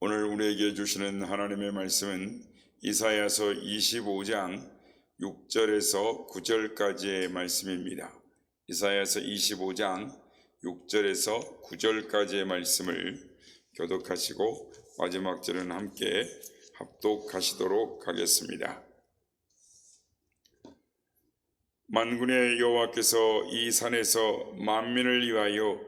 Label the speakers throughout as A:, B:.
A: 오늘 우리에게 주시는 하나님의 말씀은 이사야서 25장 6절에서 9절까지의 말씀입니다. 이사야서 25장 6절에서 9절까지의 말씀을 교독하시고 마지막 절은 함께 합독하시도록 하겠습니다. 만군의 여호와께서 이 산에서 만민을 위하여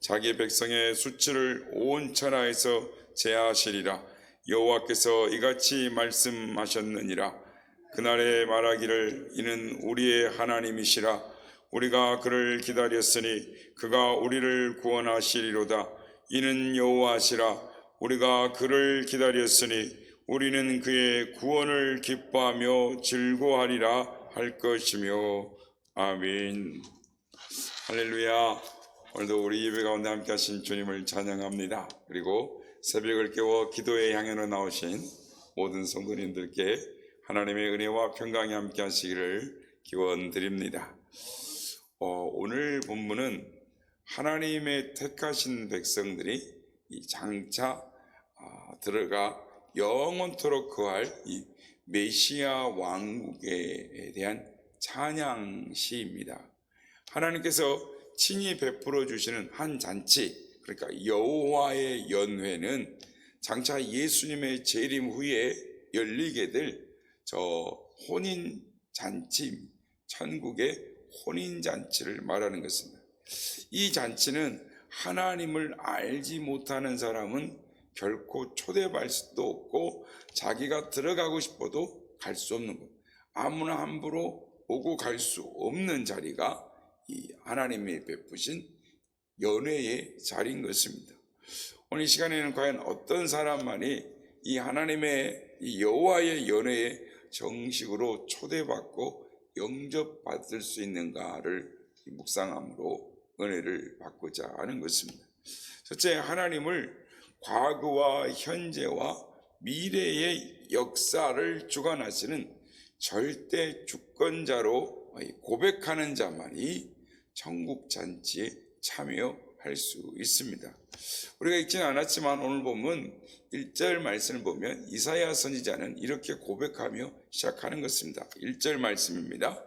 A: 자기 백성의 수치를 온 천하에서 제하시리라. 여호와께서 이같이 말씀하셨느니라. 그날에 말하기를 이는 우리의 하나님이시라. 우리가 그를 기다렸으니 그가 우리를 구원하시리로다. 이는 여호와시라. 우리가 그를 기다렸으니 우리는 그의 구원을 기뻐하며 즐거워하리라 할 것이며. 아멘. 할렐루야 오늘도 우리 예배 가운데 함께 하신 주님을 찬양합니다 그리고 새벽을 깨워 기도의 향연으로 나오신 모든 성도님들께 하나님의 은혜와 평강이 함께 하시기를 기원드립니다 어, 오늘 본문은 하나님의 택하신 백성들이 이 장차 아, 들어가 영원토록 거할 이 메시아 왕국에 대한 찬양 시입니다. 하나님께서 친히 베풀어 주시는 한 잔치, 그러니까 여호와의 연회는 장차 예수님의 재림 후에 열리게 될 저 혼인 잔치, 천국의 혼인 잔치를 말하는 것입니다. 이 잔치는 하나님을 알지 못하는 사람은 결코 초대받을 수도 없고 자기가 들어가고 싶어도 갈 수 없는 것. 아무나 함부로 오고 갈 수 없는 자리가 이 하나님이 베푸신 연회의 자리인 것입니다. 오늘 이 시간에는 과연 어떤 사람만이 이 하나님의 이 여호와의 연회에 정식으로 초대받고 영접받을 수 있는가를 묵상함으로 은혜를 받고자 하는 것입니다. 첫째, 하나님을 과거와 현재와 미래의 역사를 주관하시는 절대 주권자로 고백하는 자만이 천국 잔치에 참여할 수 있습니다. 우리가 읽지는 않았지만 오늘 보면 1절 말씀을 보면 이사야 선지자는 이렇게 고백하며 시작하는 것입니다. 1절 말씀입니다.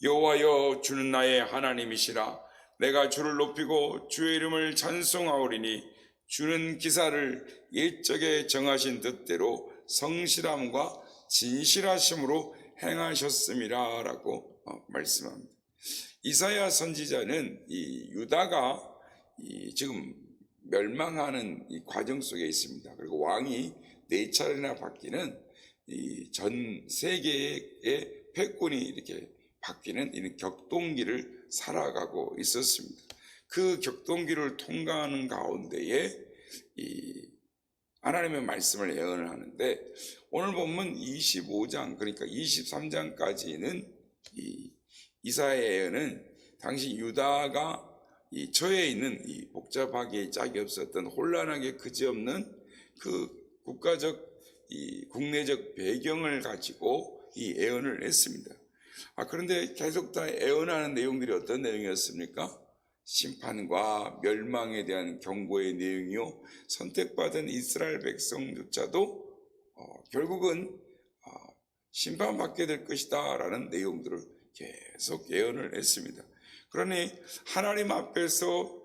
A: 여호와여 주는 나의 하나님이시라 내가 주를 높이고 주의 이름을 찬송하오리니 주는 기사를 옛적에 정하신 뜻대로 성실함과 진실하심으로 행하셨음이라라고 어, 말씀합니다. 이사야 선지자는 이 유다가 이 지금 멸망하는 이 과정 속에 있습니다. 그리고 왕이 네 차례나 바뀌는 이 전 세계의 패권이 이렇게 바뀌는 이런 격동기를 살아가고 있었습니다. 그 격동기를 통과하는 가운데에 이 하나님의 말씀을 예언을 하는데 오늘 보면 25장 그러니까 23장까지는 이 이사의 예언은 당시 유다가 이 처해 있는 이 복잡하게 짝이 없었던 혼란하게 그지없는 그 국가적 이 국내적 배경을 가지고 이 예언을 했습니다. 아 그런데 계속 다 예언하는 내용들이 어떤 내용이었습니까? 심판과 멸망에 대한 경고의 내용이요 선택받은 이스라엘 백성조차도 어, 결국은 어, 심판받게 될 것이다라는 내용들을 계속 예언을 했습니다. 그러니 하나님 앞에서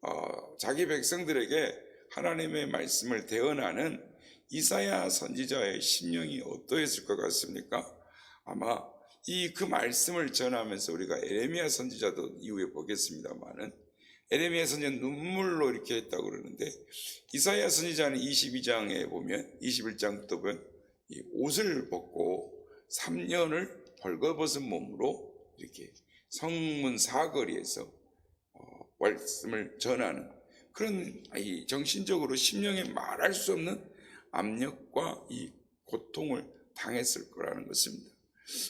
A: 어, 자기 백성들에게 하나님의 말씀을 대언하는 이사야 선지자의 심령이 어떠했을 것 같습니까? 아마 이 그 말씀을 전하면서 우리가 에레미야 선지자도 이후에 보겠습니다만은 에레미야 선지자는 눈물로 이렇게 했다고 그러는데 이사야 선지자는 22장에 보면 21장부터 보면 이 옷을 벗고 3년을 벌거벗은 몸으로 이렇게 성문 사거리에서 어, 말씀을 전하는 그런 이 정신적으로 심령에 말할 수 없는 압력과 이 고통을 당했을 거라는 것입니다.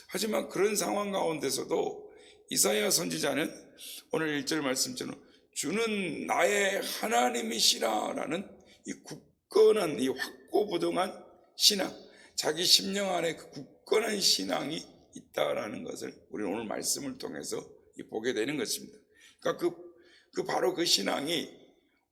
A: 하지만 그런 상황 가운데서도 이사야 선지자는 오늘 1절 말씀처럼 주는 나의 하나님이시라라는 이 굳건한 이 확고부동한 신앙, 자기 심령 안에 그 굳건한 신앙이 있다라는 것을 우리는 오늘 말씀을 통해서 이 보게 되는 것입니다. 그러니까 그, 그 바로 그 신앙이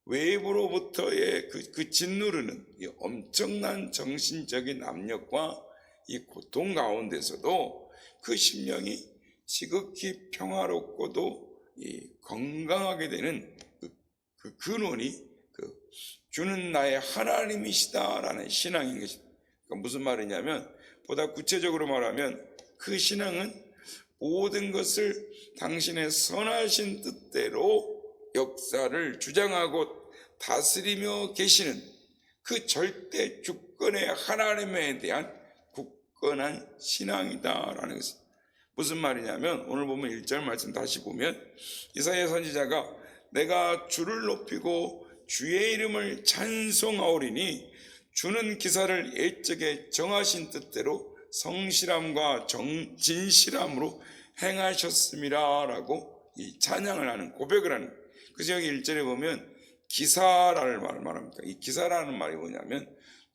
A: 외부로부터의 그, 그 짓누르는 이 엄청난 정신적인 압력과 이 고통 가운데서도 그 심령이 지극히 평화롭고도 이 건강하게 되는 그, 그 근원이 그 주는 나의 하나님이시다라는 신앙인 것입니다. 그러니까 무슨 말이냐면 보다 구체적으로 말하면 그 신앙은 모든 것을 당신의 선하신 뜻대로 역사를 주장하고 다스리며 계시는 그 절대 주권의 하나님에 대한 굳건한 신앙이다라는 것입니다. 무슨 말이냐면 오늘 보면 1절 말씀 다시 보면 이사야 선지자가 내가 주를 높이고 주의 이름을 찬송하오리니 주는 기사를 옛적에 정하신 뜻대로 성실함과 정, 진실함으로 행하셨음이라라고 이 찬양을 하는 고백을 하는 그래서 여기 1절에 보면 기사라는 말을 말합니다. 이 기사라는 말이 뭐냐면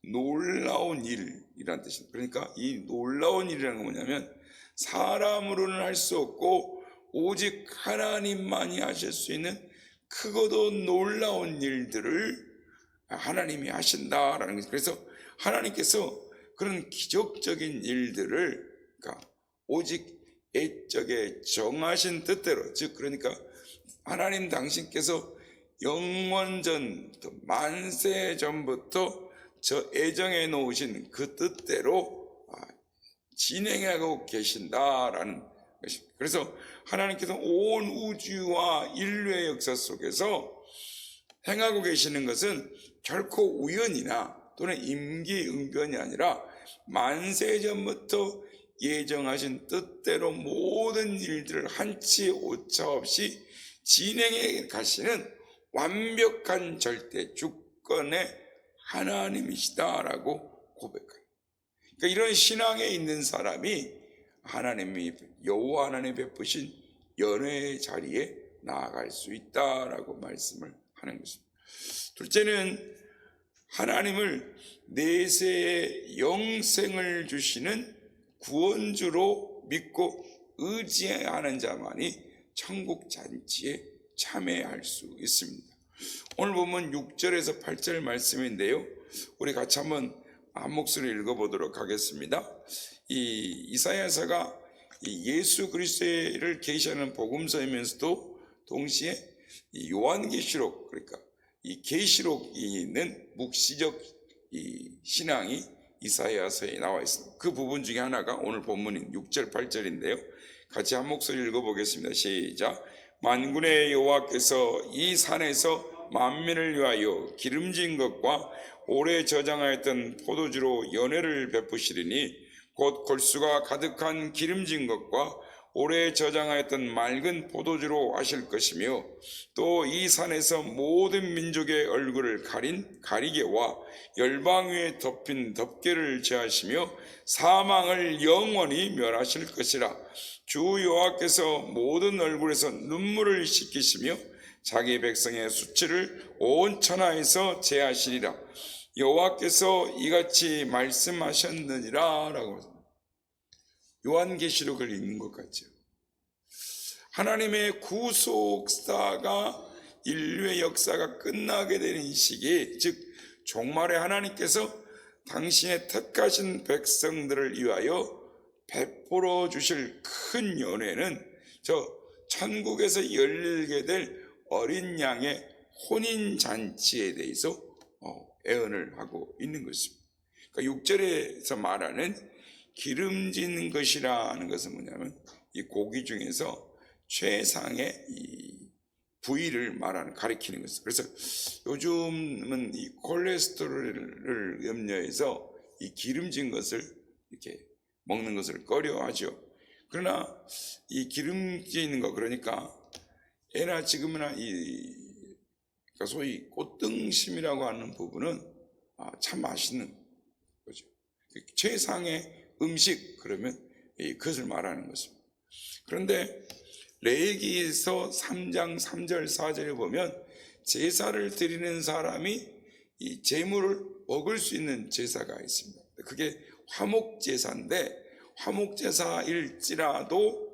A: 놀라운 일이라는 뜻입니다. 그러니까 이 놀라운 일이라는 건 뭐냐면 사람으로는 할 수 없고 오직 하나님만이 하실 수 있는 크고도 놀라운 일들을 하나님이 하신다라는 거죠. 그래서 하나님께서 그런 기적적인 일들을 그러니까 오직 애적에 정하신 뜻대로 즉 그러니까 하나님 당신께서 영원전 만세 전부터 저 애정해 놓으신 그 뜻대로 아, 진행하고 계신다라는 것입니다. 그래서 하나님께서 온 우주와 인류의 역사 속에서 행하고 계시는 것은 결코 우연이나 또는 임기응변이 아니라 만세 전부터 예정하신 뜻대로 모든 일들을 한치 오차 없이 진행해 가시는 완벽한 절대 주권의 하나님이시다라고 고백해요. 그러니까 이런 신앙에 있는 사람이 하나님이 여호와 하나님 베푸신 연회의 자리에 나아갈 수 있다라고 말씀을 하는 것입니다. 둘째는 하나님을 내세의 영생을 주시는 구원주로 믿고 의지하는 자만이 천국 잔치에 참여할 수 있습니다. 오늘 보면 6절에서 8절 말씀인데요. 우리 같이 한번 한 목소리 읽어보도록 하겠습니다. 이 이사야서가 이 예수 그리스도를 계시하는 복음서이면서도 동시에 이 요한계시록 그러니까 이 계시록이 있는 묵시적 이 신앙이 이사야서에 나와 있습니다. 그 부분 중에 하나가 오늘 본문인 6절 8절인데요. 같이 한 목소리 읽어보겠습니다. 시작. 만군의 여호와께서 이 산에서 만민을 위하여 기름진 것과 오래 저장하였던 포도주로 연회를 베푸시리니 곧 골수가 가득한 기름진 것과 오래 저장하였던 맑은 포도주로 하실 것이며 또 이 산에서 모든 민족의 얼굴을 가린 가리개와 열방 위에 덮인 덮개를 제하시며 사망을 영원히 멸하실 것이라 주 여호와께서 모든 얼굴에서 눈물을 씻기시며 자기 백성의 수치를 온 천하에서 제하시리라. 여호와께서 이같이 말씀하셨느니라라고 요한계시록을 읽는 것 같죠. 하나님의 구속사가 인류의 역사가 끝나게 되는 시기, 즉 종말에 하나님께서 당신의 택하신 백성들을 위하여 베풀어 주실 큰 연회는 저 천국에서 열리게 될 어린 양의 혼인 잔치에 대해서 어, 애언을 하고 있는 것입니다. 그러니까 6절에서 말하는 기름진 것이라는 것은 뭐냐면 이 고기 중에서 최상의 이 부위를 말하는 가리키는 것입니다. 그래서 요즘은 이 콜레스테롤을 염려해서 이 기름진 것을 이렇게 먹는 것을 꺼려하죠. 그러나 이 기름진 거 그러니까 애나 지금이나 이 그러니까 소위 꽃등심이라고 하는 부분은 아, 참 맛있는 거죠. 최상의 음식 그러면 이 그것을 말하는 것입니다. 그런데 레위기에서 3장 3절 4절에 보면 제사를 드리는 사람이 이 제물을 먹을 수 있는 제사가 있습니다. 그게 화목 제사인데 화목 제사일지라도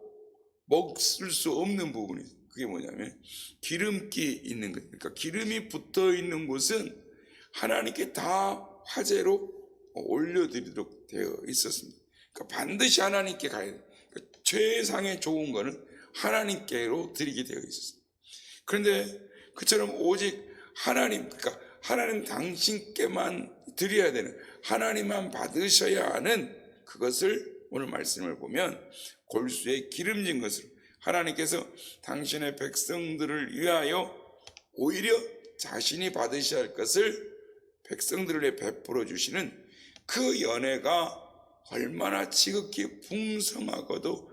A: 먹을 수 없는 부분이. 그게 뭐냐면 기름기 있는 것. 그러니까 기름이 붙어 있는 곳은 하나님께 다 화제로 올려드리도록 되어 있었습니다. 그러니까 반드시 하나님께 가야 돼요. 그러니까 최상의 좋은 거는 하나님께로 드리게 되어 있었습니다. 그런데 그처럼 오직 하나님, 그러니까 하나님 당신께만 드려야 되는 하나님만 받으셔야 하는 그것을 오늘 말씀을 보면 골수에 기름진 것으로 하나님께서 당신의 백성들을 위하여 오히려 자신이 받으셔야 할 것을 백성들에게 베풀어 주시는 그 연애가 얼마나 지극히 풍성하고도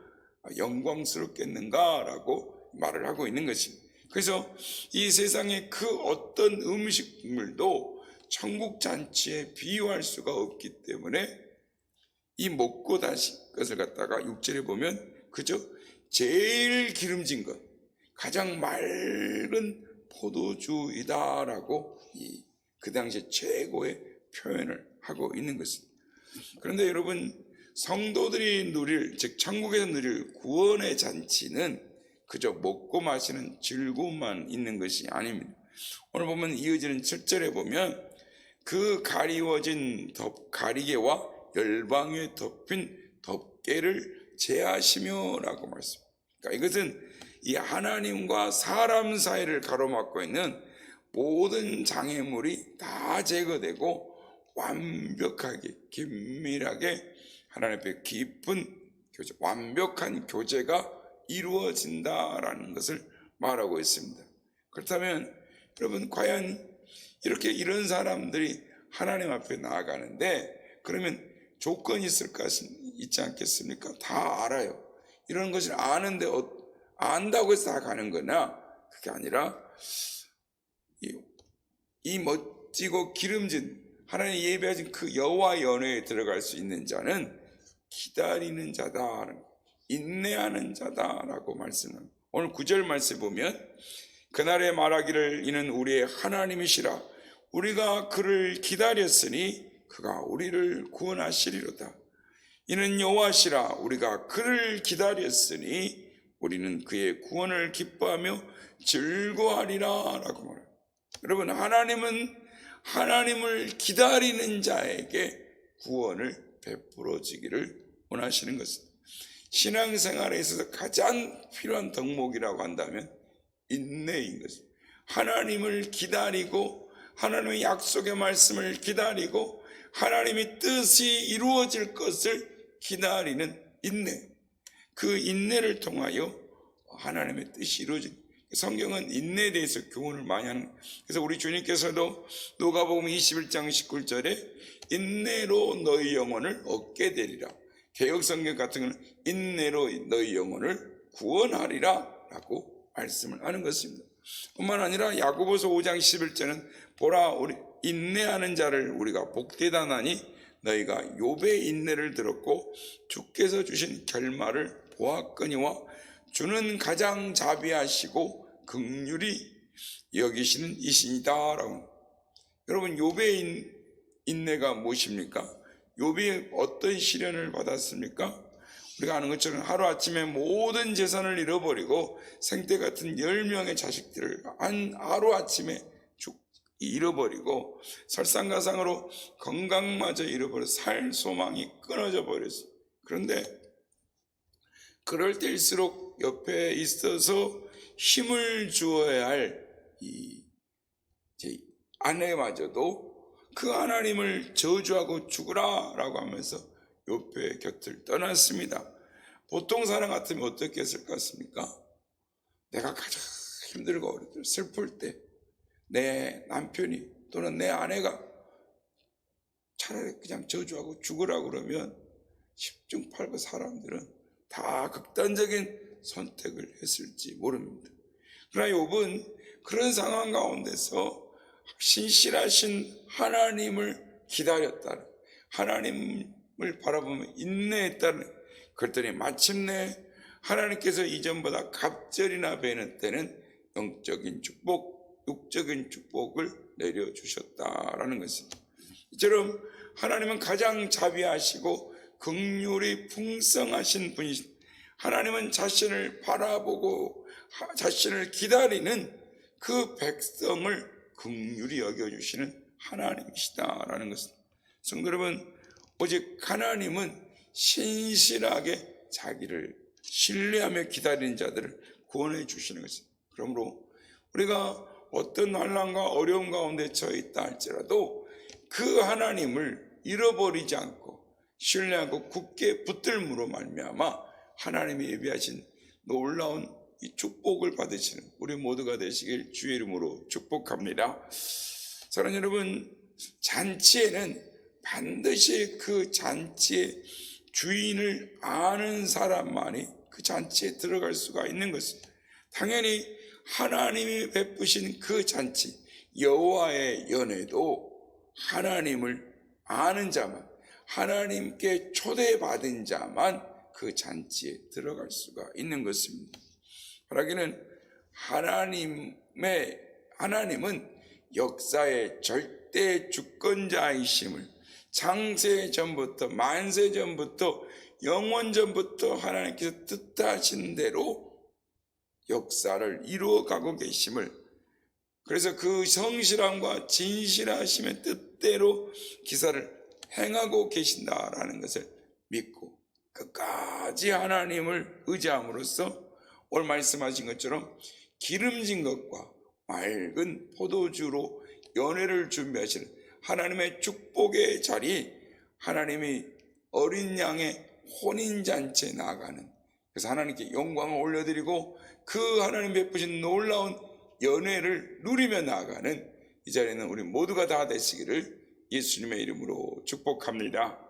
A: 영광스럽겠는가라고 말을 하고 있는 것입니다. 그래서 이 세상의 그 어떤 음식물도 천국 잔치에 비유할 수가 없기 때문에 이 먹고 다시 것을 갖다가 육절에 보면 그저 제일 기름진 것, 가장 맑은 포도주이다라고 이 그 당시 최고의 표현을 하고 있는 것입니다. 그런데 여러분 성도들이 누릴 즉 천국에서 누릴 구원의 잔치는 그저 먹고 마시는 즐거움만 있는 것이 아닙니다. 오늘 보면 이어지는 7절에 보면 그 가리워진 덮 가리개와 열방에 덮인 덮개를 제하시며라고 말씀. 그러니까 이것은 이 하나님과 사람 사이를 가로막고 있는 모든 장애물이 다 제거되고 완벽하게 긴밀하게 하나님 앞에 깊은 교제, 완벽한 교제가 이루어진다라는 것을 말하고 있습니다. 그렇다면 여러분 과연 이렇게 이런 사람들이 하나님 앞에 나아가는데 그러면 조건이 있을 것 있지 않겠습니까? 다 알아요. 이런 것을 아는데 어- 안다고 해서 다 가는 거나 그게 아니라 이, 이 멋지고 기름진 하나님 예배하신 그 여호와 연회에 들어갈 수 있는 자는 기다리는 자다, 인내하는 자다라고 말씀합니다. 오늘 구절 말씀 보면 그날에 말하기를 이는 우리의 하나님이시라 우리가 그를 기다렸으니 그가 우리를 구원하시리로다. 이는 여호와시라 우리가 그를 기다렸으니 우리는 그의 구원을 기뻐하며 즐거워하리라라고 말해요. 여러분 하나님은 하나님을 기다리는 자에게 구원을 베풀어 주기를 원하시는 것입니다. 신앙생활에 있어서 가장 필요한 덕목이라고 한다면 인내인 것입니다. 하나님을 기다리고 하나님의 약속의 말씀을 기다리고 하나님의 뜻이 이루어질 것을 기다리는 인내. 그 인내를 통하여 하나님의 뜻이 이루어진 성경은 인내에 대해서 교훈을 많이 하는. 그래서 우리 주님께서도 누가복음 21장 19절에 인내로 너희 영혼을 얻게 되리라. 개혁 성경 같은 경우는 인내로 너희 영혼을 구원하리라 라고 말씀을 하는 것입니다. 뿐만 아니라 야고보서 5장 11절은 보라 우리 인내하는 자를 우리가 복되다 나니 너희가 욥의 인내를 들었고 주께서 주신 결말을 보았거니와 주는 가장 자비하시고 극률이 여기시는 이신이다라고. 여러분 인, 인내가 무엇입니까? 욥이 어떤 시련을 받았습니까? 우리가 아는 것처럼 하루아침에 모든 재산을 잃어버리고 생태 같은 10명의 자식들을 한 하루아침에 죽, 잃어버리고 설상가상으로 건강마저 잃어버려 살 소망이 끊어져 버렸어요. 그런데 그럴 때일수록 옆에 있어서 힘을 주어야 할 이 아내마저도 그 하나님을 저주하고 죽으라라고 하면서 옆에 곁을 떠났습니다. 보통 사람 같으면 어떻게 했을 것 같습니까? 내가 가장 힘들고 때 슬플 때 내 남편이 또는 내 아내가 차라리 그냥 저주하고 죽으라고 그러면 10중 8구 사람들은 다 극단적인 선택을 했을지 모릅니다. 그러나 욥은 그런 상황 가운데서 신실하신 하나님을 기다렸다. 하나님을 바라보며 인내했다는 그랬더니 마침내 하나님께서 이전보다 갑절이나 배는 때는 영적인 축복, 육적인 축복을 내려주셨다라는 것입니다. 이처럼 하나님은 가장 자비하시고 극률이 풍성하신 분이신 하나님은 자신을 바라보고 하- 자신을 기다리는 그 백성을 극률이 여겨주시는 하나님이시다라는 것입니다. 성도 여러분, 오직 하나님은 신실하게 자기를 신뢰하며 기다리는 자들을 구원해 주시는 것입니다. 그러므로 우리가 어떤 환란과 어려움 가운데 처해 있다 할지라도 그 하나님을 잃어버리지 않고 신뢰하고 굳게 붙들므로 말미암아 하나님이 예비하신 놀라운 이 축복을 받으시는 우리 모두가 되시길 주의 이름으로 축복합니다. 사랑하는 여러분, 잔치에는 반드시 그 잔치의 주인을 아는 사람만이 그 잔치에 들어갈 수가 있는 것입니다. 당연히 하나님이 베푸신 그 잔치, 여호와의 연회도 하나님을 아는 자만, 하나님께 초대받은 자만 그 잔치에 들어갈 수가 있는 것입니다. 바라기는 하나님의 하나님은 역사의 절대 주권자이심을 장세 전부터 만세 전부터 영원 전부터 하나님께서 뜻하신 대로 역사를 이루어 가고 계심을 그래서 그 성실함과 진실하심의 뜻대로 기사를 행하고 계신다라는 것을 믿고 끝까지 하나님을 의지함으로써 오늘 말씀하신 것처럼 기름진 것과 맑은 포도주로 연회를 준비하시는 하나님의 축복의 자리 하나님이 어린 양의 혼인잔치에 나아가는 그래서 하나님께 영광을 올려드리고 그 하나님 베푸신 놀라운 연회를 누리며 나아가는 이 자리에는 우리 모두가 다 되시기를 예수님의 이름으로 축복합니다.